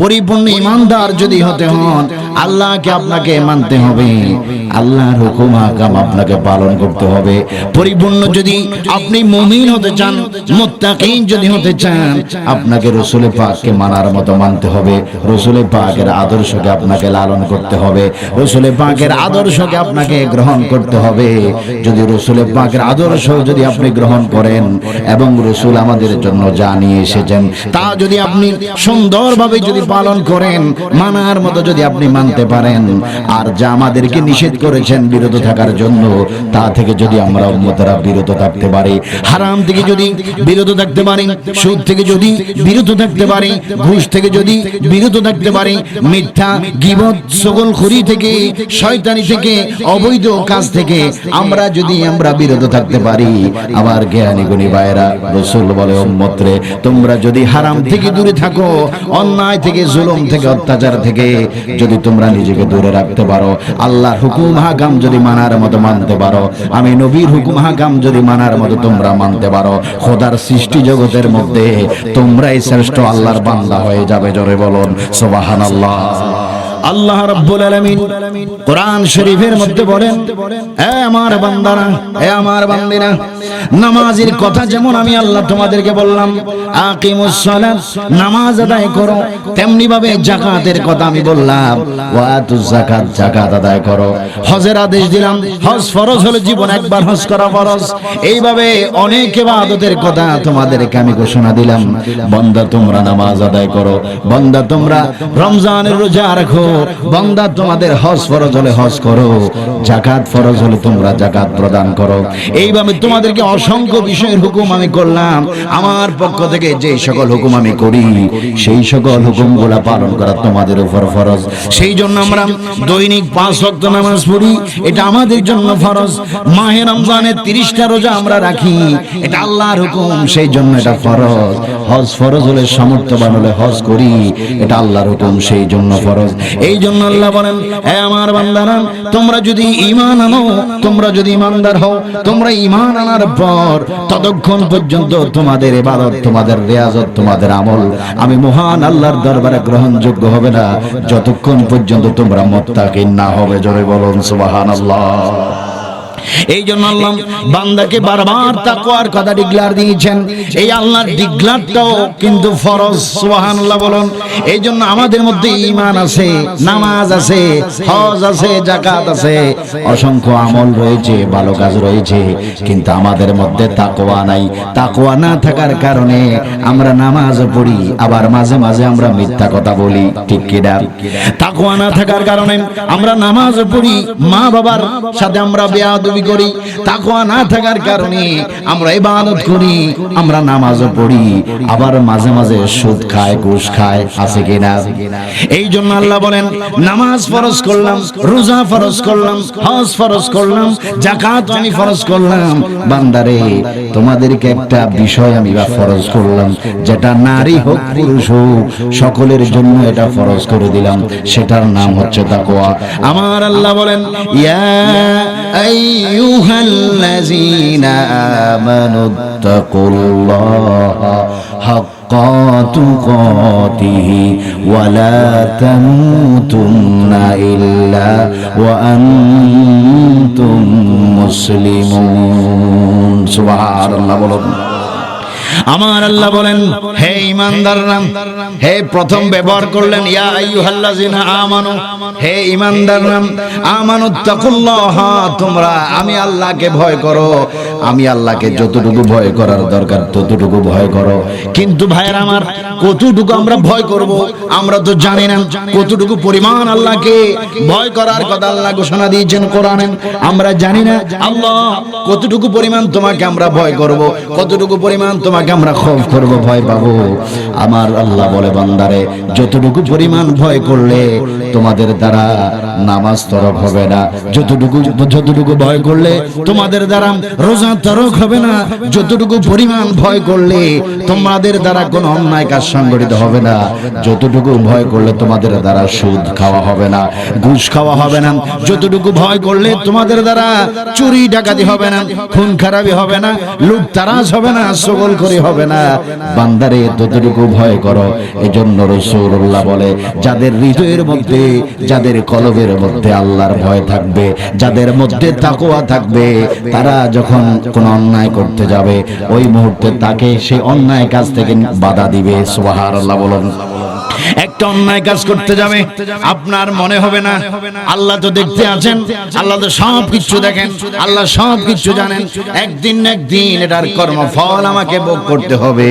পরিপূর্ণ ইমানদার যদি হতে হন, আল্লাহকে আপনাকে মানতে হবে। আল্লাহর হুকুম হাকাম আপনাকে পালন করতে হবে। পরিপূর্ণ যদি আপনি মুমিন হতে চান, মুত্তাকিন যদি হতে চান, আপনাকে রসুলের পাককে মানার মতো মানতে হবে। রসুলের পাকের আদর্শকে আপনাকে লালন করতে হবে। রসুলের পাকের আদর্শকে আপনাকে গ্রহণ করতে হবে। যদি রসুলের পাকের আদর্শ যদি আপনি গ্রহণ করেন এবং রসুল আমাদের জন্য যা নিয়ে এসেছেন, তা যদি আপনি সুন্দরভাবে যদি পালন করেন, মানার মতো যদি আপনি মানতে পারেন। আর যা আমাদেরকে নিষেধ করেছেন বিরত থাকার জন্য, তা থেকে যদি আমরা উম্মতেরা বিরত থাকতে পারি। হারাম থেকে যদি বিরত থাকতে পারি, সুদ থেকে যদি বিরত থাকতে পারি, ঘুষ থেকে যদি বিরত থাকতে পারি, মিথ্যা, গিবত সকল খুরি থেকে, শয়তানি থেকে, অবৈধ কাজ থেকে আমরা যদি আমরা বিরত থাকতে পারি আমার জ্ঞানী গুণী ভাইরা রসুল বলে উম্মতরে, তোমরা যদি হারাম থেকে দূরে থাকো, অন্যায় থেকে জুলুম থেকে, অত্যাচার থেকে যদি তোমরা নিজেকে দূরে রাখতে পারো, আল্লাহর হুকুম হাকাম যদি মানার মতো মানতে পারো, আমি নবীর হুকুম হাকাম যদি মানার মতো তোমরা মানতে পারো, খোদার সৃষ্টি জগতের মধ্যে তোমরাই শ্রেষ্ঠ আল্লাহর বান্দা হয়ে যাবে, জোরে বলুন সোবাহান আল্লাহ রাব্বুল আলামিন কোরআন শরীফের মধ্যে বলেন এ আমার বান্দারা এ আমার বান্দিরা, নামাজের কথা যেমন আমি আল্লাহ তোমাদেরকে বললাম, আকিমুস সালাত, নামাজ আদায় করো তেমনি ভাবে যাকাতের কথা আমি বললাম ওয়াতুজ যাকাত যাকাত আদায় করো। হজের আদেশ দিলাম, হজ ফরজ হলো জীবন একবার হজ করা ফরজ। এইভাবে অনেক ইবাদতের কথা তোমাদেরকে আমি ঘোষণা দিলাম। বান্দা তোমরা নামাজ আদায় করো, বান্দা তোমরা রমজানের রোজা রাখো বান্দা, তোমাদের হজ ফরজ হলে হজ করো, জাকাত ফরজ হলে তোমরা জাকাত প্রদান করো। এইভাবে তোমাদেরকে অসংখ্য বিষয়ের হুকুম আমি করলাম। আমার পক্ষ থেকে যে সকল হুকুম আমি করি, সেই সকল হুকুমগুলা পালন করা তোমাদের উপর ফরজ। সেই জন্য আমরা দৈনিক পাঁচ ওয়াক্ত নামাজ পড়ি, এটা আমাদের জন্য ফরজ। মাহে রমজানের তিরিশটা রোজা আমরা রাখি, এটা আল্লাহর হুকুম, সেই জন্য এটা ফরজ। হজ ফরজ হলে সামর্থ্যবান হলে হজ করি, এটা আল্লাহর হুকুম, সেই জন্য ফরজ। এই জন্য আল্লাহ বলেন হে আমার বান্দারা, তোমরা যদি ঈমান আনো, তোমরা যদি ইমানদার হও, তোমরা ঈমান আনার পর ততক্ষণ পর্যন্ত তোমাদের ইবাদত, তোমাদের রেয়াজত, তোমাদের আমল। আমি মহান আল্লাহর দরবারে গ্রহণযোগ্য হবে না। যতক্ষণ পর্যন্ত তোমরা মুত্তাকিন না হবে, জোরে বলুন, সুবহানাল্লাহ। এই জন্য আল্লাহ বান্দাকে বারবার তাকওয়ার কথা ডিক্লার দিয়েছেন। এই আল্লাহর ডিক্লারটাও কিন্তু ফরজ, সুবহানাল্লাহ বলুন। এই জন্য আমাদের মধ্যে ঈমান আছে, নামাজ আছে, হজ আছে, যাকাত আছে। অসংখ্য আমল রয়েছে, ভালো কাজ রয়েছে, কিন্তু আমাদের মধ্যে তাকওয়া নাই। তাকওয়া না থাকার কারণে আমরা নামাজ পড়ি, আবার মাঝে মাঝে আমরা মিথ্যা কথা বলি, ঠিক কিনা তাকওয়া না থাকার কারণে আমরা নামাজ পড়ি মা বাবার সাথে আমরা বেয়াদবি করি, তাকওয়া না থাকার কারণে আমরা ইবাদত করি, আমরা নামাজও পড়ি, আবার মাঝে মাঝে সুদ খায়, ঘুষ খায়, আছে কিনা? এই জন্য আল্লাহ বলেন, নামাজ ফরজ করলাম, রোজা ফরজ করলাম, হজ ফরজ করলাম, যাকাত আমি ফরজ করলাম। বান্দারে, তোমাদেরকে একটা বিষয় আমি বা ফরজ করলাম, যেটা নারী হোক, পুরুষ হোক, সকলের জন্য এটা ফরজ করে দিলাম, সেটার নাম হচ্ছে তাকওয়া। আমার আল্লাহ বলেন, ইয়া أيها الذين آمنوا اتقوا الله حق تقاته ولا تموتن إلا وأنتم مسلمون. سبحان الله. আমার আল্লাহ বলেন, হে ইমানদাররা, হে প্রথম ব্যবহার করলেন, ইয়া আইয়ুহাল্লাযিনা আমানু, হে ইমানদাররা, আমানু তাকুল্লাহ, তোমরা আমি আল্লাহকে ভয় করো। আমি আল্লাহকে যতটুকু ভয় করার দরকার, ততটুকু ভয় করো। কিন্তু ভাইয়ের আমার, কতটুকু আমরা ভয় করব, আমরা তো জানি না কতটুকু পরিমাণ আল্লাহকে ভয় করার কথা আল্লাহ ঘোষণা দিয়েছেন কোরআনে। আমরা জানি না, আল্লাহ, কতটুকু পরিমাণ তোমাকে আমরা ভয় করব, কতটুকু পরিমাণ তোমাকে আমরা খোফ করব, ভয় পাবো। আমার আল্লাহ বলে, বান্দারে, যতটুকু পরিমাণ ভয় করলে তোমাদের দ্বারা নামাজ তরক হবে না। যতটুকু যতটুকু ভয় করলে তোমাদের দ্বারা রোজা তরক হবে না। যতটুকু পরিমাণ ভয় করলে তোমাদের দ্বারা কোনো অন্যায় কাজ সংগঠিত হবে না। যতটুকু ভয় করলে তোমাদের দ্বারা সুদ খাওয়া হবে না, ঘুষ খাওয়া হবে না। যতটুকু ভয় করলে তোমাদের দ্বারা চুরি, ডাকাতি হবে না, খুন খারাপি হবে না লুট তারাজ হবে না, সকল করে হবে না। বান্দারে ততটুকু ভয় করো, এজন্য রসুল্লাহ বলে, যাদের হৃদয়ের মধ্যে, যাদের কলবের মধ্যে আল্লাহর ভয় থাকবে, যাদের মধ্যে তাকোয়া থাকবে, তারা যখন কোন অন্যায় করতে যাবে, ওই মুহূর্তে তাকে সেই অন্যায় কাজ থেকে বাধা দিবে। সোহার আল্লাহ বলুন। একটা অন্যায় কাজ করতে যাবে আপনার মনে হবে না। আল্লাহ তো দেখতে আছেন আল্লাহ তো সব কিছু দেখেন আল্লাহ সব কিছু জানেন। একদিন না একদিন এটার কর্মফল আমাকে ভোগ করতে হবে।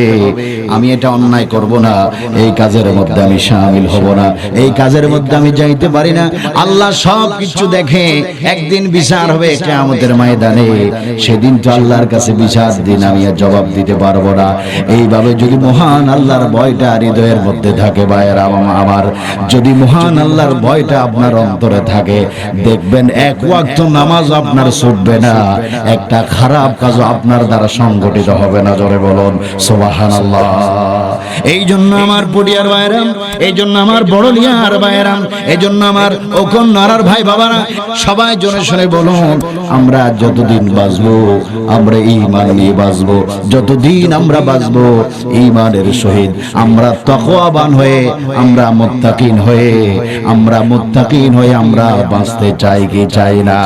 আমি এটা অন্যায় করব না। এই কাজের মধ্যে আমি সামিল হব না। এই কাজের মধ্যে আমি যাইতে পারি না। আল্লাহ সব কিছু দেখে একদিন বিচার হবে কেয়ামতের ময়দানে। সেদিন তো আল্লাহর কাছে বিচার দিন, আমি আর জবাব দিতে পারব না। এইভাবে যদি মহান আল্লাহর ভয়টা হৃদয়ের মধ্যে থাকে ভাইয়েরা আমা- আমার, যদি মহান আল্লাহর ভয়টা আপনার অন্তরে থাকে, দেখবেন এক ওয়াক্ত নামাজ আপনার ছুটবে না। একটা খারাপ কাজ আপনার দ্বারা সংগঠিত হবে না, জোরে বলুন। সোবাহান আল্লাহ এই জন্য আমার পড়িয়ার ভাইরাম এই জন্য আমার বড় লিয়ার ভাইরাম এই জন্য আমার ওকন নারার ভাই বাবারা, সবাই জনে শুনে বলুন, আমরা যতদিন বাঁচবো, আমরা এই ইমান নিয়ে বাঁচবো, যতদিন আমরা বাঁচবো ইমানের সহিত আমরা তকওয়াবান হয়ে, আমরা মুত্তাকিন হয়ে, আমরা মুত্তাকিন হয়ে আমরা বাঁচতে চাই কি চাই না।